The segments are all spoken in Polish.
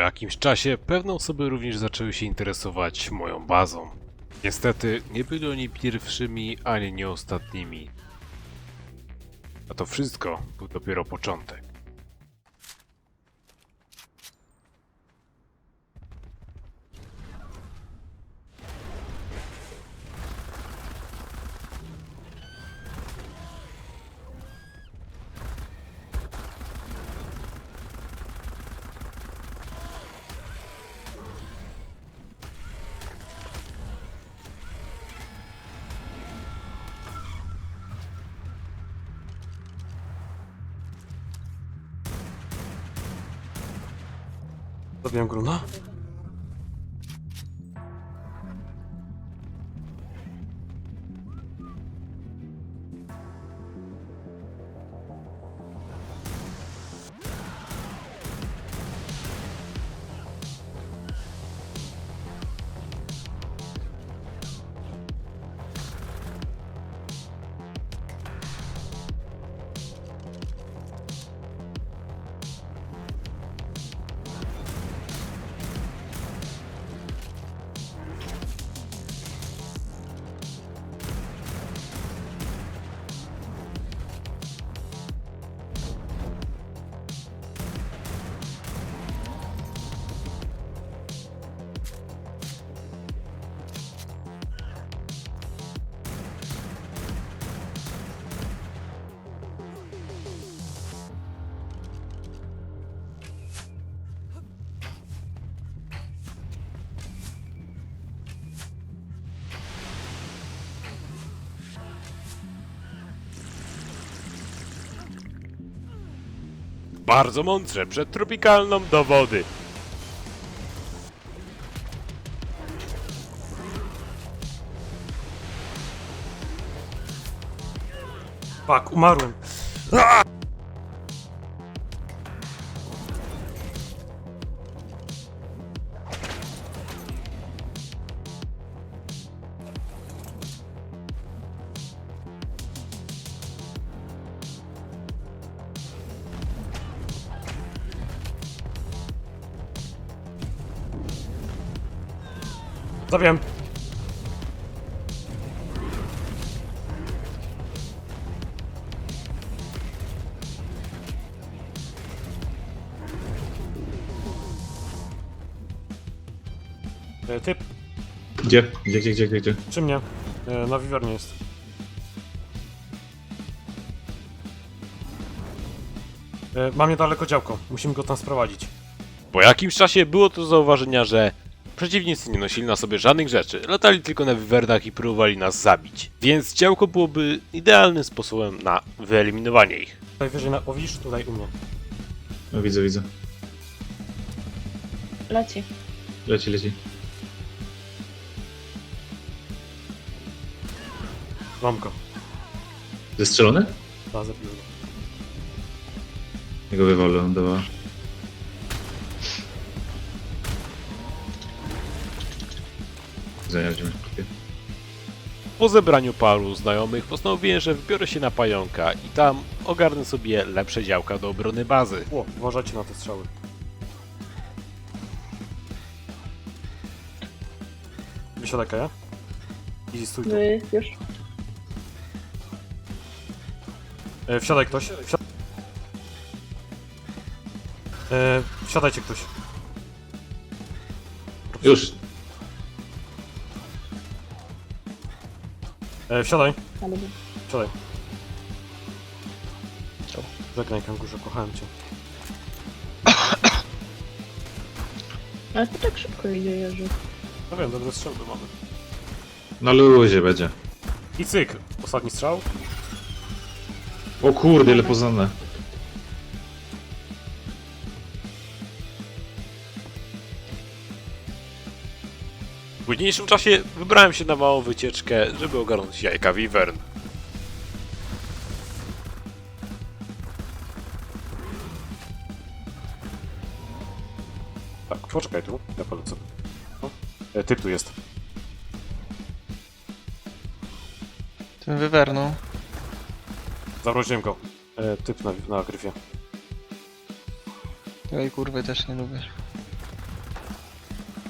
Po jakimś czasie pewne osoby również zaczęły się interesować moją bazą. Niestety nie byli oni pierwszymi ani nie ostatnimi. A to wszystko był dopiero początek. Zabiłem Gruna? Bardzo mądrze, przed tropikalną do wody. Fuck, umarłem. Zabiłem. E, Typ, Gdzie? Gdzie, gdzie, gdzie, gdzie, gdzie? przy mnie. E, Na wiwernie jest. E, Mam niedaleko działko. Musimy go tam sprowadzić. Po jakimś czasie było to zauważenia, że przeciwnicy nie nosili na sobie żadnych rzeczy, latali tylko na wiwernach i próbowali nas zabić. Więc działko byłoby idealnym sposobem na wyeliminowanie ich. Tutaj wyżej na powisz, tutaj u mnie. No widzę, widzę. Leci. Leci, leci. Mam go. Zestrzelony? Da, zabiłem go. Jego wywalę Po zebraniu paru znajomych postanowiłem, że wybiorę się na pająka i tam ogarnę sobie lepsze działka do obrony bazy. O, uważajcie na te strzały. Wysiadaj Kaja. I stój tu. Wy już. E, wsiadaj ktoś. Wsi e, wsiadajcie ktoś. Już! E, wsiadaj. Ale Wsiadaj. Żegnaj kangurze, kochałem cię. Ale to tak szybko idzie, Jerzy. No wiem, dobre strzelby mamy. Na luzie będzie. I cyk. Ostatni strzał. O kurde, ile poznane. W późniejszym czasie wybrałem się na małą wycieczkę, żeby ogarnąć jajka wiwern. Tak, poczekaj tu. Ja polecę. O, e, typ tu jest. Ten wywerną. Zawróciłem go. E, typ na, na gryfie. Tej kurwy też nie lubię.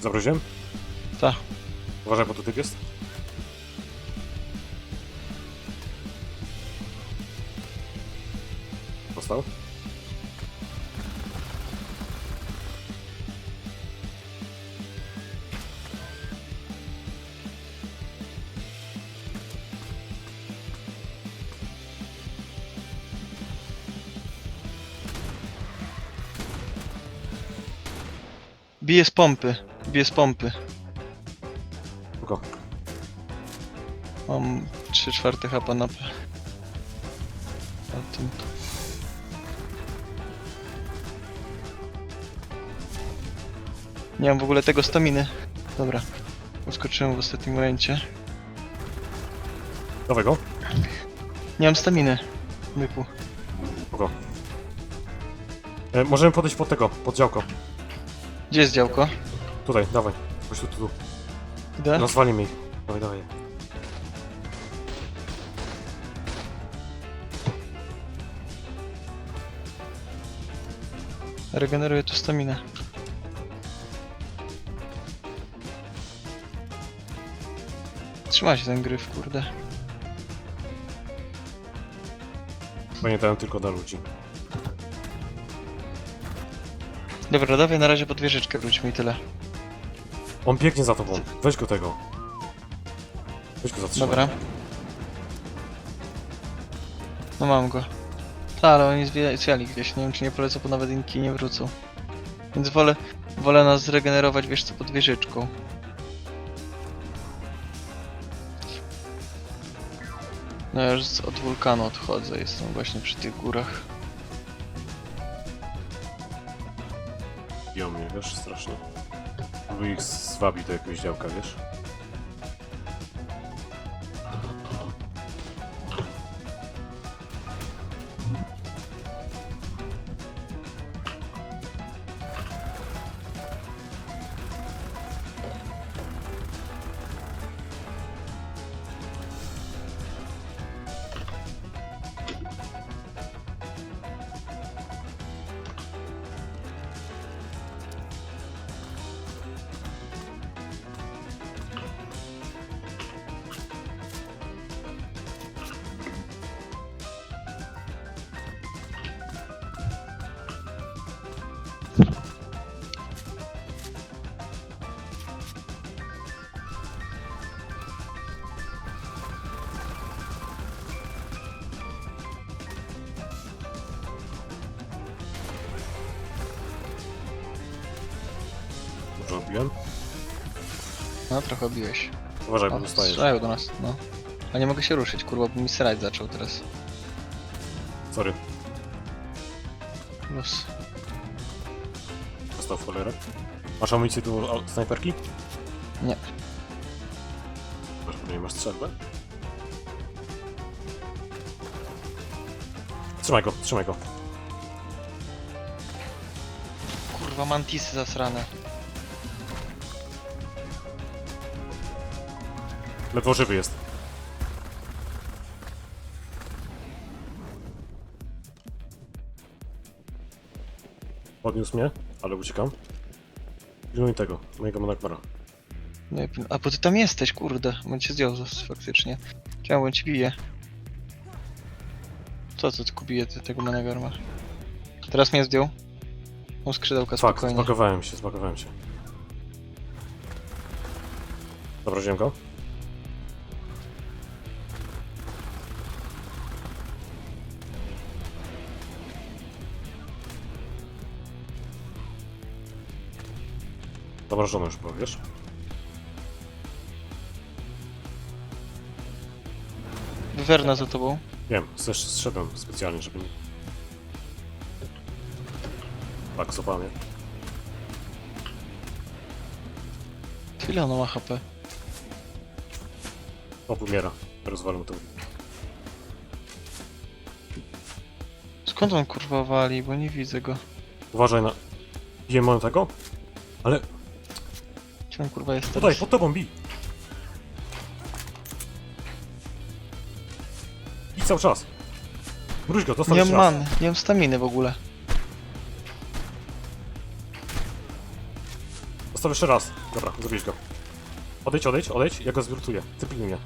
Zamroziłem? Ta. Uważaj, bo tu typ jest. Dostał? Bije z pompy. Bije z pompy. Mam 3 czwarte hapa na. Na tym. Nie mam w ogóle tego staminy. Dobra. Uskoczyłem w ostatnim momencie. Dawaj go. Nie mam staminy. Byku. Spoko. E, możemy podejść pod tego, pod działko. Gdzie jest działko? Tutaj, dawaj. Chodź tu, tu, tu. Idę? Rozwalimy ich. Dawaj, dawaj. Regeneruję tu staminę. Trzyma się ten gryf, kurde. Pamiętałem tylko dla ludzi. Dobra, dawaj na razie pod wieżyczkę wróćmy i tyle. On biegnie za tobą. Weź go tego. Weź go zatrzymaj. Dobra. No mam go. Ta, ale oni zwiali gdzieś, nie wiem czy nie polecą, bo nawet inki nie wrócą. Więc wolę, wolę nas zregenerować, wiesz co, pod wieżyczką. No ja już od wulkanu odchodzę, jestem właśnie przy tych górach. Biją mnie, wiesz, strasznie. Bo ich zwabi do jakiegoś działka, wiesz? Dużo robiłem. No trochę obiłeś. Uważaj, bo O, dostajesz. strzelają do nas, no. A nie mogę się ruszyć, kurwa, bo mi srać zaczął teraz. Sorry, Luz. Dostał w cholerę. Masz amunicję tu o, snajperki? Nie. Masz, nie masz strzelbę? Trzymaj go, trzymaj go. Kurwa, mantisy zasrane. Ledwo żywy jest. Podniósł mnie, ale uciekam. Pilnuj tego, mojego monakmara. No i, a bo ty tam jesteś, kurde, bym cię zdjął z- faktycznie. Chciałem, ci bije. Co to tylko bije ty, tego menegarma? Teraz mnie zdjął. Mam skrzydełka Fakt, spokojnie. zbagowałem się, zbagowałem się. Dobra, wziąłem go. Zamrożone już było, wiesz? Wywerna za tobą. Wiem, zesz- zszedłem specjalnie, żeby nie... Tak, złapałem je. Ile ono ma HP? O, umiera. Rozwalę to. Skąd on kurwa wali, bo nie widzę go. Uważaj na... Bijemy on tego? Ale On kurwa jest tutaj, teraz? pod tobą bij! I cały czas. Mruź go, dostał Nie mam raz. nie mam staminy w ogóle. Zostaw jeszcze raz. Dobra, zrobisz go. Odejdź, odejdź, odejdź, ja go zwrótuję. Ty pilnuj mnie.